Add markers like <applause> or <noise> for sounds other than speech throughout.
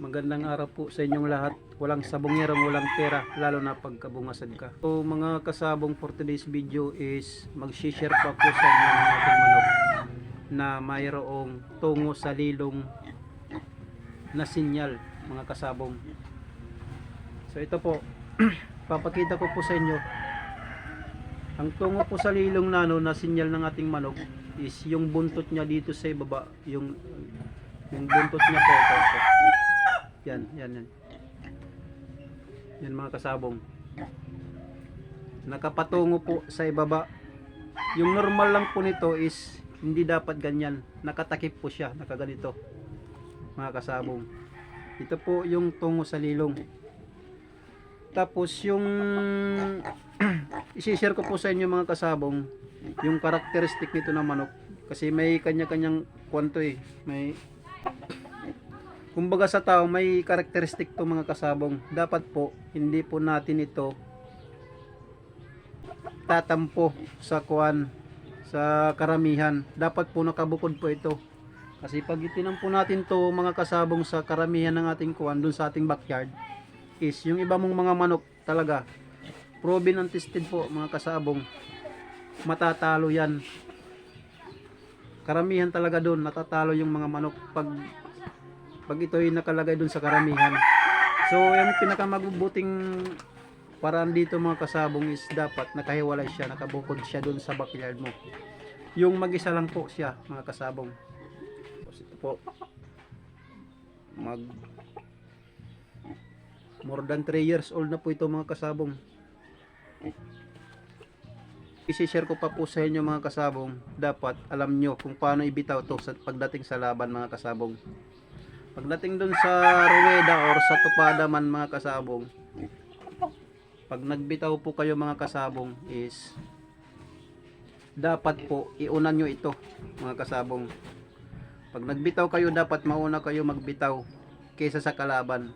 Magandang araw po sa inyong lahat. Walang sabongerong, walang pera, lalo na pagkabungasad ka. So mga kasabong for today's video is mag-share pa po sa inyo ng ating manok na mayroong tungo sa lilong na sinyal mga kasabong. So ito po, <clears throat> papakita ko po sa inyo. Ang tungo po sa lilong na, ano, na sinyal ng ating manok is yung buntot niya dito sa ibaba, yung yung buntot niya po ito. ito. Yan, yan, yan. Yan mga kasabong. Nakapatungo po sa ibaba. Yung normal lang po nito is hindi dapat ganyan. Nakatakip po siya, nakaganito. Mga kasabong. Ito po yung tungo sa lilong. Tapos yung <clears throat> isi-share ko po sa inyo mga kasabong yung karakteristik nito ng manok kasi may kanya-kanyang kwanto eh. May Kumbaga sa tao may karakteristik to mga kasabong. Dapat po hindi po natin ito tatampo sa kuan sa karamihan. Dapat po nakabukod po ito. Kasi pag itinampo natin to mga kasabong sa karamihan ng ating kuan dun sa ating backyard is yung iba mong mga manok talaga proven and tested po mga kasabong matatalo yan karamihan talaga doon natatalo yung mga manok pag pag ito ay nakalagay doon sa karamihan. So yung pinakamabubuting paraan dito mga kasabong is dapat nakahiwalay siya nakabukod siya doon sa backyard mo. Yung mag-isa lang po siya mga kasabong. Tapos ito po. Mag more than 3 years old na po ito mga kasabong. Isi-share ko pa po sa inyo mga kasabong. Dapat alam nyo kung paano ibitaw to sa pagdating sa laban mga kasabong pagdating dun sa ruweda or sa tupada man mga kasabong pag nagbitaw po kayo mga kasabong is dapat po iunan nyo ito mga kasabong. Pag nagbitaw kayo dapat mauna kayo magbitaw kaysa sa kalaban.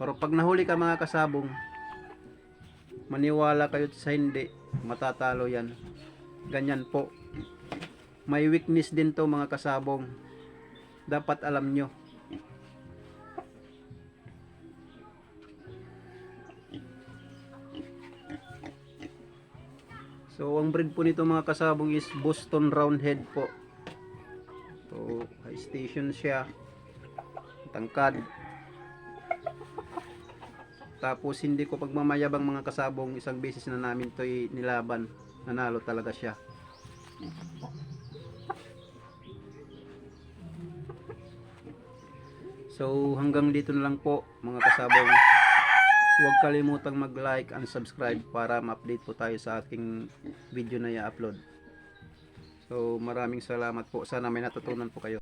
Pero pag nahuli ka mga kasabong maniwala kayo sa hindi matatalo yan. Ganyan po. May weakness din to mga kasabong. Dapat alam nyo so ang breed po nito mga kasabong is Boston Roundhead po so high station siya tangkad tapos hindi ko pagmamayabang mga kasabong isang beses na namin to nilaban. Nanalo talaga siya. So hanggang dito na lang po mga kasabong. Huwag kalimutang mag-like and subscribe para ma-update po tayo sa aking video na i-upload. So maraming salamat po. Sana may natutunan po kayo.